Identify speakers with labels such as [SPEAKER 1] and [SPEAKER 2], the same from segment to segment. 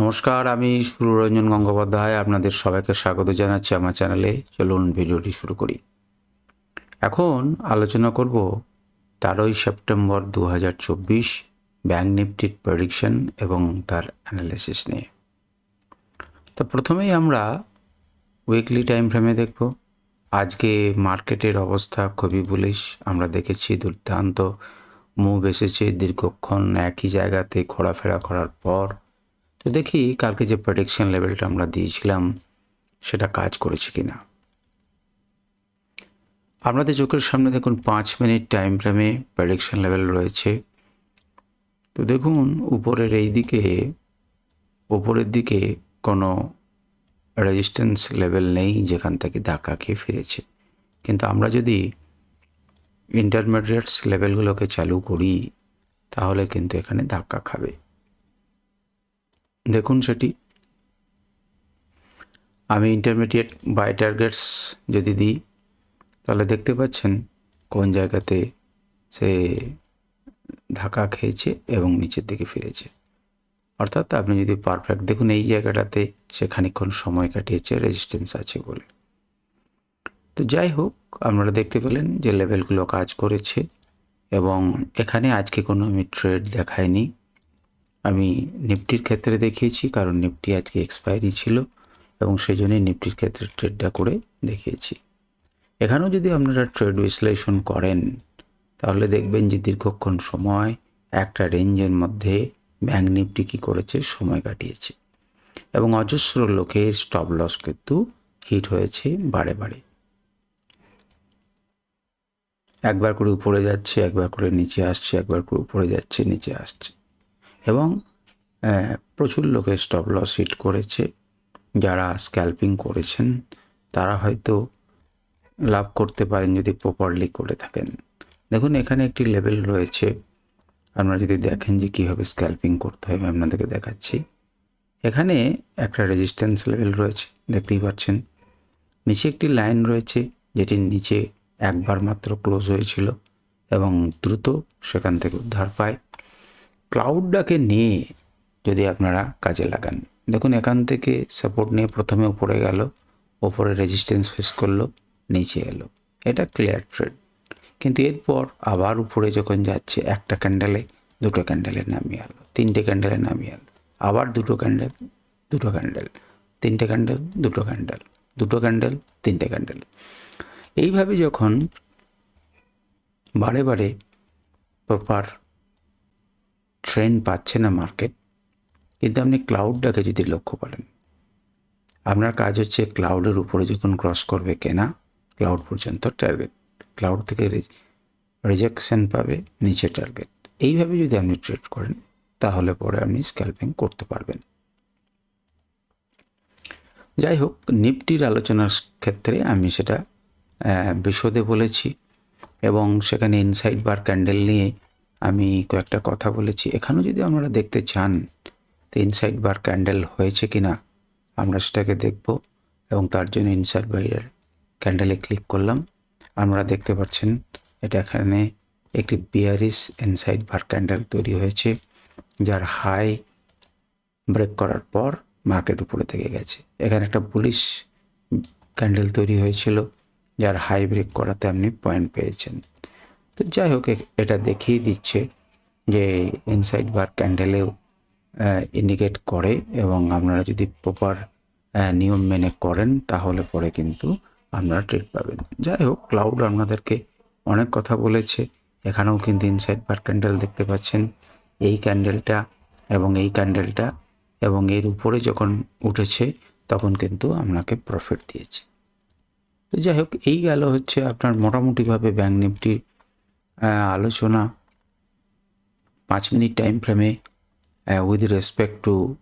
[SPEAKER 1] নমস্কার, আমি সুররঞ্জন গঙ্গোপাধ্যায়। আপনাদের সবাইকে স্বাগত জানাচ্ছি আমার চ্যানেলে। চলুন ভিডিওটি শুরু করি। এখন আলোচনা করব তেরোই সেপ্টেম্বর দু হাজার চব্বিশ ব্যাঙ্ক নিফটির প্রেডিকশন এবং তার অ্যানালিসিস নিয়ে। তো প্রথমেই আমরা উইকলি টাইম ফ্রেমে দেখব। আজকে মার্কেটের অবস্থা খুবই বুলিশ আমরা দেখেছি দুর্দান্ত মুভ এসেছে। দীর্ঘক্ষণ একই জায়গাতে ঘোরাফেরা করার পর তো দেখি কালকে যে প্রেডিকশন লেভেলটা আমরা দিয়েছিলাম, সেটা কাজ করেছে কি না আপনাদের চোখের সামনে দেখুন, পাঁচ মিনিট টাইম ফ্রেমে প্রেডিকশন লেভেল রয়েছে। তো দেখুন, উপরের এই দিকে, উপরের দিকে কোনো রেজিস্ট্যান্স লেভেল নেই যেখান থেকে ধাক্কা খেয়ে ফিরেছে। কিন্তু আমরা যদি ইন্টারমিডিয়েটস লেভেলগুলোকে চালু করি, তাহলে কিন্তু এখানে ধাক্কা খাবে। দেখুন সেটি। আমি ইন্টারমিডিয়েট বাই টার্গেটস যদি দিই, তাহলে দেখতে পাচ্ছেন কোন জায়গাতে সে ধাক্কা খেয়েছে এবং নিচের দিকে ফিরেছে। অর্থাৎ আপনি যদি পারফেক্ট দেখুন এই জায়গাটাতে সে খানিকক্ষণ সময় কাটিয়েছে রেজিস্ট্যান্স আছে বলে। তো যাই হোক, আপনারা দেখতে পেলেন যে লেভেলগুলো কাজ করেছে এবং এখানে আজকে কোনো আমি ট্রেড দেখাইনি। আমি নিফটির ক্ষেত্রে দেখিয়েছি, কারণ নিফটি আজকে এক্সপায়ারি ছিল এবং সেই জন্যই নিফটির ক্ষেত্রে ট্রেডটা করে দেখিয়েছি। এখানেও যদি আপনারা ট্রেড বিশ্লেষণ করেন, তাহলে দেখবেন যে দীর্ঘক্ষণ সময় একটা রেঞ্জের মধ্যে ব্যাঙ্ক নিফটি কী করেছে? সময় কাটিয়েছে। এবং অজস্র লোকের স্টপ লস কিন্তু হিট হয়েছে বারে বারে। একবার করে উপরে যাচ্ছে, একবার করে নিচে আসছে, একবার করে উপরে যাচ্ছে, নিচে আসছে। এবং প্রচুর লোকে স্টপ লস হিট করেছে। যারা স্ক্যাল্পিং করেছেন, তারা হয়তো লাভ করতে পারেন যদি প্রপারলি করে থাকেন। দেখুন, এখানে একটি লেভেল রয়েছে। আপনারা যদি দেখেন যে কীভাবে স্ক্যাল্পিং করতে হবে আপনাদেরকে দেখাচ্ছি। এখানে একটা রেজিস্ট্যান্স লেভেল রয়েছে, দেখতেই পাচ্ছেন। নিচে একটি লাইন রয়েছে, যেটির নিচে একবার মাত্র ক্লোজ হয়েছিল এবং দ্রুত সেখান থেকে উদ্ধার পায়। ক্লাউডটাকে নিয়ে যদি আপনারা কাজে লাগান, দেখুন এখান থেকে সাপোর্ট নিয়ে প্রথমে উপরে গেল ওপরে রেজিস্ট্যান্স ফেস করল, নিচে এলো। এটা ক্লিয়ার ট্রেড কিন্তু এরপর আবার উপরে যখন যাচ্ছে, একটা ক্যান্ডেলে দুটো ক্যান্ডেলে নামিয়ে আলো তিনটে ক্যান্ডেলে নামিয়ে আলো আবার দুটো ক্যান্ডেল দুটো ক্যান্ডেল তিনটে ক্যান্ডেল দুটো ক্যান্ডেল দুটো ক্যান্ডেল তিনটে ক্যান্ডেল এইভাবে যখন বারে বারে প্রপার ট্রেন্ড পাচ্ছে না মার্কেট কিন্তু আপনি ক্লাউডটাকে যদি লক্ষ্য করেন, আপনার কাজ হচ্ছে ক্লাউডের উপরে যখন ক্রস করবে কেনা ক্লাউড পর্যন্ত টার্গেট ক্লাউড থেকে রিজেকশন পাবে নিচে টার্গেট এইভাবে যদি আপনি ট্রেড করেন, তাহলে পরে আপনি স্ক্যাল্পিং করতে পারবেন। যাই হোক, নিফটির আলোচনার ক্ষেত্রে আমি সেটা বিশদে বলেছি এবং সেখানে ইনসাইড বার ক্যান্ডেল নিয়ে আমি কয়েকটা কথা বলেছি। এখানেও যদি আপনারা দেখতে চান তো ইনসাইড বার ক্যান্ডেল হয়েছে কি না আমরা সেটাকে দেখব এবং তার জন্য ইনসাইড বাইরের ক্যান্ডেলে ক্লিক করলাম। আমরা দেখতে পাচ্ছেন এটা এখানে একটি বিয়ারিস ইনসাইড বার ক্যান্ডেল তৈরি হয়েছে, যার হাই ব্রেক করার পর মার্কেট উপরে থেকে গেছে। এখানে একটা পুলিশ ক্যান্ডেল তৈরি হয়েছিল, যার হাই ব্রেক করাতে আপনি পয়েন্ট পেয়েছেন। তো যাই হোক এটা দেখিয়ে দিচ্ছে যে ইনসাইড বার ক্যান্ডেলেও ইন্ডিকেট করে এবং আপনারা যদি প্রপার নিয়ম মেনে করেন, তাহলে পরে কিন্তু আপনারা ট্রেড পাবেন। যাই হোক ক্লাউড আপনাদেরকে অনেক কথা বলেছে। এখানেও কিন্তু ইনসাইড বার ক্যান্ডেল দেখতে পাচ্ছেন। এই ক্যান্ডেলটা এবং এই ক্যান্ডেলটা এবং এর উপরে যখন উঠেছে, তখন কিন্তু আপনাকে প্রফিট দিয়েছে। তো যাই হোক, এই গেল হচ্ছে আপনার মোটামুটিভাবে ব্যাঙ্ক নিফটির আলোচনা। পাঁচ মিনিট টাইম ফ্রেমে with respect to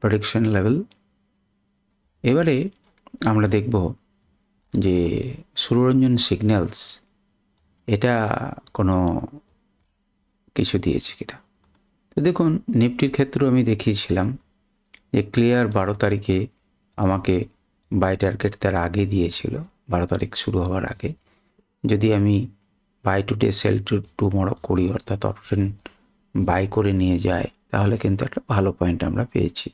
[SPEAKER 1] prediction level এবারে আমরা দেখব যে সুররঞ্জন সিগন্যালস এটা কোনো কিছু দিয়েছে কিনা। তো দেখুন, নিফটির ক্ষেত্রেও আমি দেখিয়েছিলাম যে ক্লিয়ার বারো তারিখে আমাকে বাই টার্গেট তার আগে দিয়েছিল। বারো তারিখ শুরু হওয়ার আগে। যদি আমি buy today sell to tomorrow করি অর্থাৎ অপশন বাই করে নিয়ে যায়, তাহলে কিন্তু একটা ভালো পয়েন্ট আমরা পেয়েছি।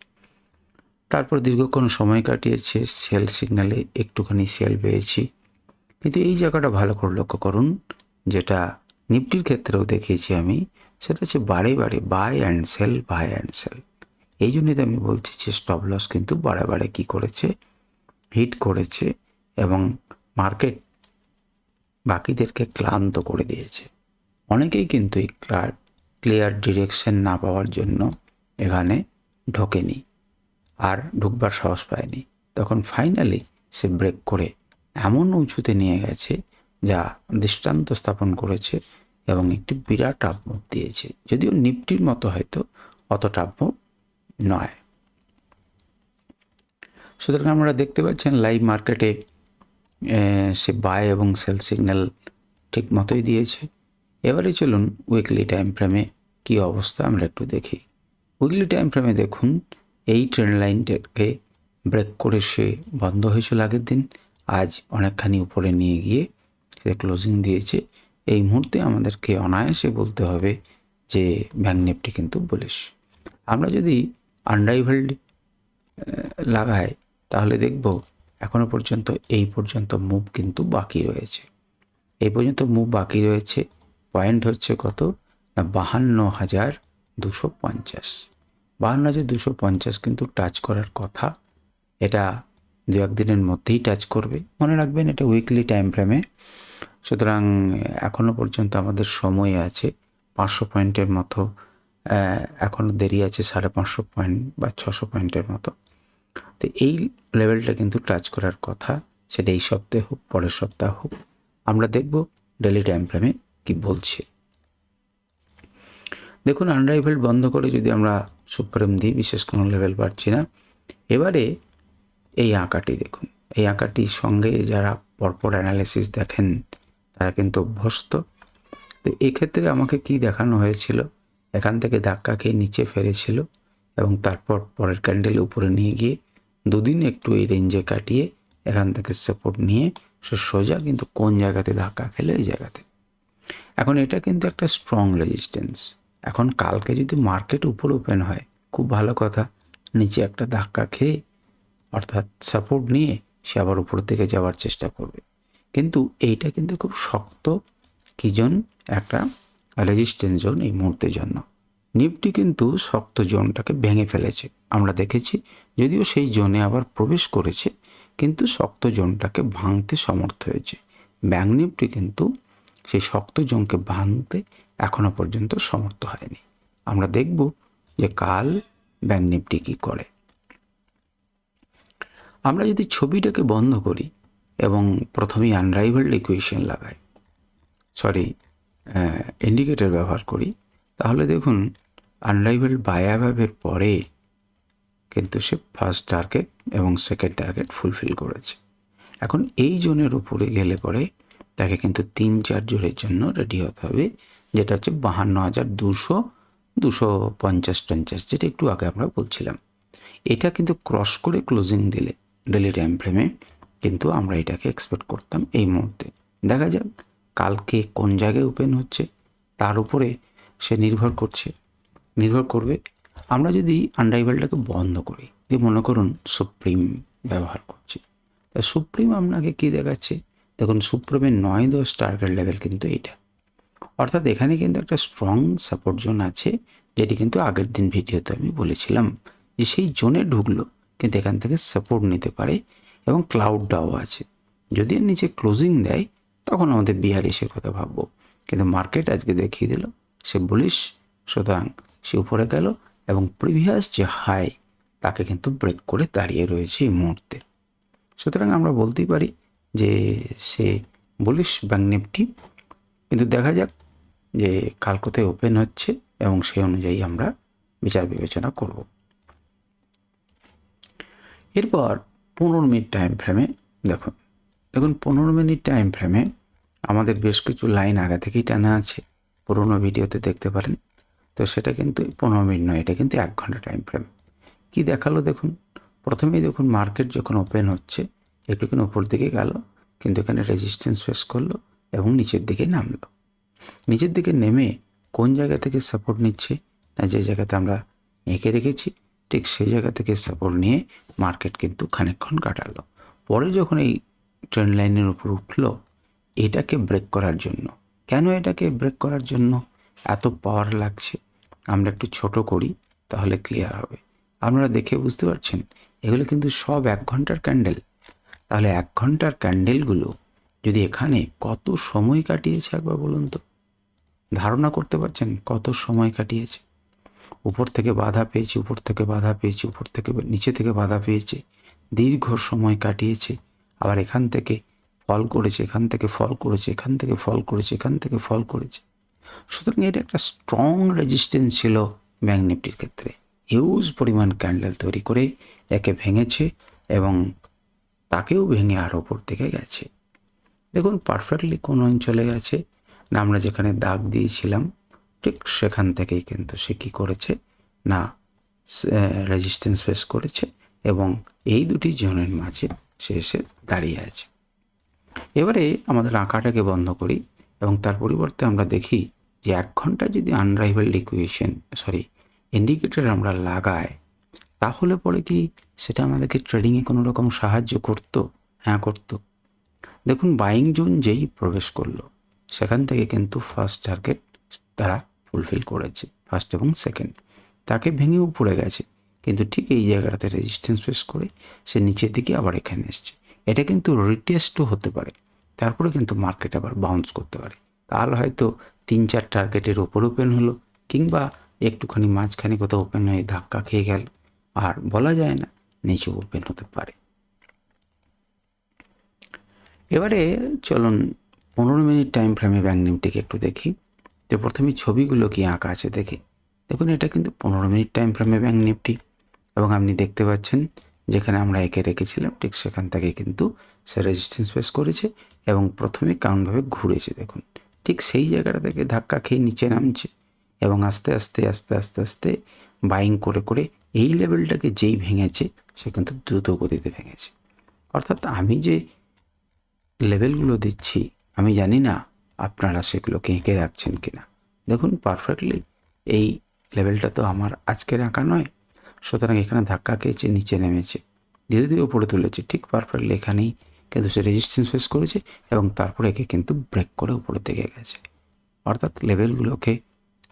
[SPEAKER 1] তারপর দীর্ঘক্ষণ সময় কাটিয়েছে সেল সিগনালে একটুখানি সেল পেয়েছি। কিন্তু এই জায়গাটা ভালো করে লক্ষ্য করুন, যেটা নিফটির ক্ষেত্রেও দেখিয়েছি আমি, সেটা হচ্ছে বারে বারে buy and sell buy and sell এই জন্যই তো আমি বলছি যে স্টপ লস কিন্তু বারে বারে কী করেছে হিট করেছে এবং মার্কেট বাকিদেরকে ক্লান্ত করে দিয়েছে। অনেকেই কিন্তু এই ক্লার, ক্লিয়ার ডিরেকশন না পাওয়ার জন্য এখানে ঢোকেনি আর ঢুকবার সাহস পায়নি। তখন ফাইনালি সে ব্রেক করে এমন উঁচুতে নিয়ে গেছে যা দৃষ্টান্ত স্থাপন করেছে এবং একটি বিরাট আপমুভ দিয়েছে। যদিও নিপটির মতো হয়তো অতটা আপমুভ নয়। সুতরাং আমরা দেখতে পাচ্ছেন লাইভ মার্কেটে সে বাই এবং সেল সিগন্যাল ঠিক মতোই দিয়েছে। এবারে চলুন উইকলি টাইম ফ্রেমে কী অবস্থা আমরা একটু দেখি। উইকলি টাইম ফ্রেমে দেখুন, এই ট্রেন লাইনটাকে ব্রেক করে সে বন্ধ হয়েছিল আগের দিন। আজ অনেকখানি উপরে নিয়ে গিয়ে সে ক্লোজিং দিয়েছে। এই মুহূর্তে আমাদেরকে অনায়াসে বলতে হবে যে ব্যাঙ্ক কিন্তু বলিস আমরা যদি আনরাইভেলড লাগাই, তাহলে দেখব এখনও পর্যন্ত এই পর্যন্ত মুভ কিন্তু বাকি রয়েছে। এই পর্যন্ত মুভ বাকি রয়েছে। পয়েন্ট হচ্ছে কত? না বাহান্ন হাজার দুশো পঞ্চাশ। বাহান্ন হাজার দুশো পঞ্চাশ কিন্তু টাচ করার কথা। এটা দু একদিনের মধ্যেই টাচ করবে। মনে রাখবেন, এটা উইকলি টাইম ফ্রেমে সুতরাং এখনও পর্যন্ত আমাদের সময় আছে। পাঁচশো পয়েন্টের মতো এখনও দেরি আছে সাড়ে পাঁচশো পয়েন্ট বা ছশো পয়েন্টের মতো। তো এই লেভেলটা কিন্তু টাচ করার কথা। সেটা এই সপ্তাহে হোক, পরের সপ্তাহ হোক। আমরা দেখব ডেলি টাইম ফ্রেমে কী বলছে। দেখুন আনরাইভেল বন্ধ করে যদি আমরা সুপ্রিম দিই, বিশেষ কোনো লেভেল পাচ্ছি না। এবারে এই আঁকাটি দেখুন। এই আঁকাটির সঙ্গে যারা পরপর অ্যানালিসিস দেখেন, তারা কিন্তু অভ্যস্ত। তো এক্ষেত্রে আমাকে কি দেখানো হয়েছিল? এখান থেকে ধাক্কা খেয়ে নিচে ফেলেছিল এবং তারপর পরের ক্যান্ডেল উপরে নিয়ে গিয়ে দুদিন একটু এই রেঞ্জে কাটিয়ে এখান থেকে সাপোর্ট নিয়ে সে সোজা কিন্তু কোন জায়গাতে ধাক্কা খেলে এই জায়গাতে। এখন এটা কিন্তু একটা স্ট্রং রেজিস্ট্যান্স এখন কালকে যদি মার্কেট উপর ওপেন হয়, খুব ভালো কথা। নিচে একটা ধাক্কা খেয়ে অর্থাৎ সাপোর্ট নিয়ে সে আবার উপর দিকে যাওয়ার চেষ্টা করবে। কিন্তু এইটা কিন্তু খুব শক্ত কি জোন? একটা রেজিস্ট্যান্স জোন এই মুহূর্তের জন্য। নিফটি কিন্তু শক্ত জোনটাকে ভেঙে ফেলেছে। আমরা দেখেছি, যদিও সেই জোনে আবার প্রবেশ করেছে, কিন্তু শক্ত জোনটাকে ভাঙতে সমর্থ হয়েছে। ব্যাঙ্ক নিফটি কিন্তু সেই শক্ত জোনকে ভাঙতে এখনও পর্যন্ত সমর্থ হয়নি। আমরা দেখব যে কাল ব্যাঙ্ক নিফটি কী করে। আমরা যদি ছবিটাকে বন্ধ করি এবং প্রথমেই আনরাইভেলড ইকুয়েশন লাগাই সরি ইন্ডিকেটর ব্যবহার করি, তাহলে দেখুন আনরাইভেল বায়াভাবের পরে কিন্তু সে ফার্স্ট টার্গেট এবং সেকেন্ড টার্গেট ফুলফিল করেছে। এখন এই জোনের উপরে গেলে পরে তাকে কিন্তু তিন চার জোরের জন্য রেডি হতে হবে, যেটা হচ্ছে বাহান্ন হাজার দুশো দুশো পঞ্চাশ টঞ্চাশ যেটা একটু আগে আমরা বলছিলাম। এটা কিন্তু ক্রস করে ক্লোজিং দিলে ডেলি টাইম ফ্রেমে কিন্তু আমরা এটাকে এক্সপেক্ট করতাম এই মুহূর্তে। দেখা যাক কালকে কোন জায়গায় ওপেন হচ্ছে, তার উপরে সে নির্ভর করছে নির্ভর করবে। আমরা যদি আন্ডাইভেলটাকে বন্ধ করি, যে মনে করুন সুপ্রিম ব্যবহার করছি, তা সুপ্রিম আপনাকে কী দেখাচ্ছে? দেখুন সুপ্রিমের নয় দশ টার্গেট লেভেল কিন্তু এটা। অর্থাৎ এখানে কিন্তু একটা স্ট্রং সাপোর্ট জোন আছে, যেটি কিন্তু আগের দিন ভিডিওতে আমি বলেছিলাম যে সেই জোনে ঢুকলো, কিন্তু এখান থেকে সাপোর্ট নিতে পারে এবং ক্লাউড ডাও আছে। যদি নিচে ক্লোজিং দেয়, তখন আমাদের বিহারিসের কথা ভাববো। কিন্তু মার্কেট আজকে দেখিয়ে দিল, সে বলিস সুতরাং সে উপরে গেল এবং প্রিভিয়াস যে হাই তাকে কিন্তু ব্রেক করে দাঁড়িয়ে রয়েছে এই মুহূর্তে। সুতরাং আমরা বলতেই পারি যে সে বলিস ব্যাঙ্ক নিফটি কিন্তু দেখা যাক যে কাল কোথায় ওপেন হচ্ছে এবং সে অনুযায়ী আমরা বিচার বিবেচনা করব। এরপর পনেরো মিনিট টাইম ফ্রেমে দেখুন। দেখুন, পনেরো মিনিট টাইম ফ্রেমে আমাদের বেশ কিছু লাইন আগে থেকেই টানা আছে। পুরোনো ভিডিওতে দেখতে পারেন। তো সেটা কিন্তু পনেরো মিনিট নয়, এটা কিন্তু এক ঘণ্টা টাইম ফ্রেম কী দেখাল দেখুন? প্রথমেই দেখুন মার্কেট যখন ওপেন হচ্ছে, একটুখানি উপর দিকে গেল, কিন্তু এখানে রেজিস্ট্যান্স ফেস করল এবং নিচের দিকে নামলো। নিচের দিকে নেমে কোন জায়গা থেকে সাপোর্ট নিচ্ছে না যে জায়গাতে আমরা এঁকে রেখেছি, ঠিক সেই জায়গা থেকে সাপোর্ট নিয়ে মার্কেট কিন্তু খানিকক্ষণ কাটালো। পরে যখন এই ট্রেন লাইনের উপর উঠল, এটাকে ব্রেক করার জন্য। কেন এটাকে ব্রেক করার জন্য? এত পাওয়ার লাগছে, আমরা একটু ছোট করি, তাহলে ক্লিয়ার হবে। আপনারা দেখে বুঝতে পারছেন, এগুলো কিন্তু সব এক ঘণ্টার ক্যান্ডেল তাহলে এক ঘণ্টার ক্যান্ডেলগুলো যদি এখানে কত সময় কাটিয়েছে একবার বলুন তো? ধারণা করতে পারছেন কত সময় কাটিয়েছে? উপর থেকে বাধা পেয়েছে, উপর থেকে বাধা পেয়েছে, উপর থেকে নিচে থেকে বাধা পেয়েছে, দীর্ঘ সময় কাটিয়েছে, আবার এখান থেকে ফল করেছে, এখান থেকে ফল করেছে, এখান থেকে ফল করেছে, এখান থেকে ফল করেছে। সুতরাং এটা একটা স্ট্রং রেজিস্ট্যান্স ছিল ব্যাঙ্ক নিফটির ক্ষেত্রে। হিউজ পরিমাণ ক্যান্ডেল তৈরি করে একে ভেঙেছে এবং তাকেও ভেঙে আরও ওপর দিকে গেছে। দেখুন পারফেক্টলি কোন অঞ্চলে গেছে। না, আমরা যেখানে দাগ দিয়েছিলাম, ঠিক সেখান থেকেই কিন্তু সে কী করেছে? না রেজিস্ট্যান্স ফেস করেছে এবং এই দুটি জোনের মাঝে সে এসে দাঁড়িয়ে আছে। এবারে আমাদের আঁকাটাকে বন্ধ করি এবং তার পরিবর্তে আমরা দেখি যে এক ঘণ্টা যদি আনরাইভেলড ইকুয়েশন সরি ইন্ডিকেটর আমরা লাগাই, তাহলে পরে কি সেটা আমাদেরকে ট্রেডিংয়ে কোনো রকম সাহায্য করতো? হ্যাঁ করতো। দেখুন বাইং জোন যেই প্রবেশ করল, সেখান থেকে কিন্তু ফার্স্ট টার্গেট তারা ফুলফিল করেছে ফার্স্ট এবং সেকেন্ড তাকে ভেঙে উপরে গেছে, কিন্তু ঠিক এই জায়গাটাতে রেজিস্ট্যান্স ফেস করে সে নিচের দিকে আবার এখানে এসছে। এটা কিন্তু রিটেস্টও হতে পারে, তারপরে কিন্তু মার্কেট আবার বাউন্স করতে পারে। কাল হয়তো তিন চার টার্গেটের ওপর ওপেন হলো কিংবা একটুখানি মাঝখানে কোথাও ওপেন হয়ে ধাক্কা খেয়ে গেল। আর বলা যায় না, নিচে ওপেন হতে পারে। এবারে চলুন পনেরো মিনিট টাইম ফ্রেমে ব্যাঙ্ক নিফটিকে একটু দেখি। তো প্রথমে ছবিগুলো কি আঁকা আছে দেখি। দেখুন, এটা কিন্তু পনেরো মিনিট টাইম ফ্রেমে ব্যাঙ্ক নিফটি এবং আপনি দেখতে পাচ্ছেন, যেখানে আমরা একে রেখেছিলাম, ঠিক সেখান থেকে কিন্তু সে রেজিস্ট্যান্স ফেস করেছে এবং প্রথমে কেমনভাবে ঘুরেছে, দেখুন। ঠিক সেই জায়গাটা থেকে ধাক্কা খেয়ে নিচে নামছে এবং আস্তে আস্তে আস্তে আস্তে আস্তে বাইং করে করে এই লেভেলটাকে যেই ভেঙেছে, সে কিন্তু দ্রুত গতিতে ভেঙেছে। অর্থাৎ আমি যে লেভেলগুলো দিচ্ছি আমি জানি না আপনারা সেগুলোকে এঁকে রাখছেন কিনা। দেখুন পারফেক্টলি এই লেভেলটা তো আমার আজকের আঁকা নয়, সুতরাং এখানে ধাক্কা খেয়েছে, নিচে নেমেছে, ধীরে ধীরে উপরে তুলেছে, ঠিক পারফেক্টলি এখানেই কিন্তু সে রেজিস্ট্যান্স ফেস করেছে এবং তারপরে একে কিন্তু ব্রেক করে উপরে থেকে গেছে। অর্থাৎ লেভেলগুলোকে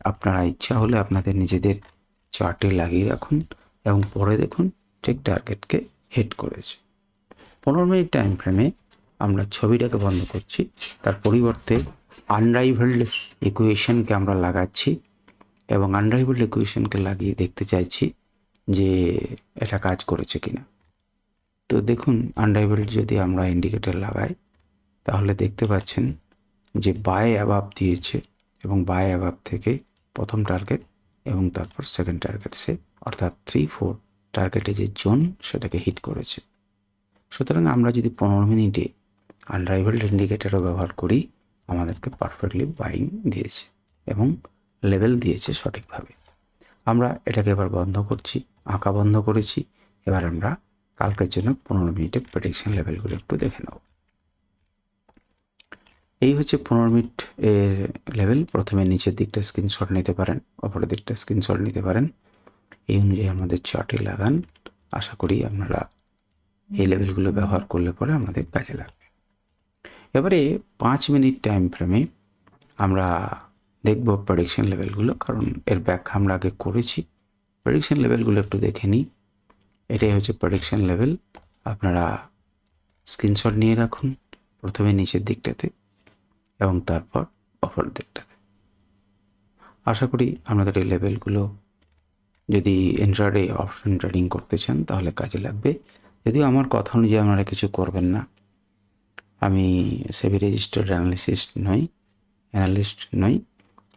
[SPEAKER 1] আপনারা ইচ্ছা হলে আপনাদের নিজেদের চার্টে লাগিয়ে রাখুন এবং পরে দেখুন ঠিক টার্গেটকে হিট করেছে। পনেরো মিনিট টাইম ফ্রেমে আমরা ছবিটাকে বন্ধ করছি, তার পরিবর্তে আনরাইভেলড ইকুয়েশনকে আমরা লাগাচ্ছি এবং আনরাইভেলড ইকুয়েশনকে লাগিয়ে দেখতে চাইছি যে এটা কাজ করেছে কিনা। তো দেখুন আনরাইভেলড যদি আমরা ইন্ডিকেটর লাগাই, তাহলে দেখতে পাচ্ছেন যে বাই অ্যাবাব দিয়েছে এবং বাই অ্যাবাব থেকে প্রথম টার্গেট এবং তারপর সেকেন্ড টার্গেট সে অর্থাৎ থ্রি ফোর টার্গেটে যে জোন সেটাকে হিট করেছে। সুতরাং আমরা যদি পনেরো মিনিটে আনরাইভেলড ইন্ডিকেটারও ব্যবহার করি, আমাদেরকে পারফেক্টলি বাইং দিয়েছে এবং লেভেল দিয়েছে সঠিকভাবে। আমরা এটাকে এবার বন্ধ করছি, আঁকা বন্ধ করেছি, এবার আমরা কালকের জন্য পনেরো মিনিটের প্রেডিকশন লেভেলগুলো একটু দেখে নেব এই হচ্ছে পনেরো মিনিট এর লেভেল প্রথমে নিচের দিকটা স্ক্রিনশট নিতে পারেন অপরের দিকটা স্ক্রিনশট নিতে পারেন। এই অনুযায়ী আমাদের চার্টে লাগান। আশা করি আপনারা এই লেভেলগুলো ব্যবহার করলে পরে আমাদের কাজে লাগবে। এবারে পাঁচ মিনিট টাইম ফ্রেমে আমরা দেখব প্রেডিকশন লেভেলগুলো কারণ এর ব্যাখ্যা আমরা আগে করেছি। প্রেডিকশন লেভেলগুলো একটু দেখে নিই। এটাই হচ্ছে প্রেডিকশন লেভেল আপনারা স্ক্রিনশট নিয়ে রাখুন প্রথমে নিচের দিকটাতে এবং তারপর অপর দিকটাতে। আশা করি আপনাদের এই লেভেলগুলো যদি এন্ড্রয়েডে অপশন ট্রেডিং করতে চান তাহলে কাজে লাগবে। যদিও আমার কথা অনুযায়ী আপনারা কিছু করবেন না। আমি সেভি রেজিস্টার্ড অ্যানালিসিস্ট নই অ্যানালিস্ট নই।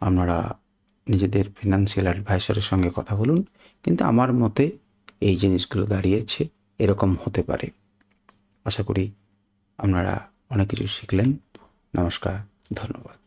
[SPEAKER 1] আপনারা নিজেদের ফিনান্সিয়াল অ্যাডভাইসারের সঙ্গে কথা বলুন। কিন্তু আমার মতে এই জিনিসগুলো দাঁড়িয়েছে এরকম হতে পারে। আশা করি আপনারা অনেক কিছু শিখলেন। নমস্কার ধন্যবাদ।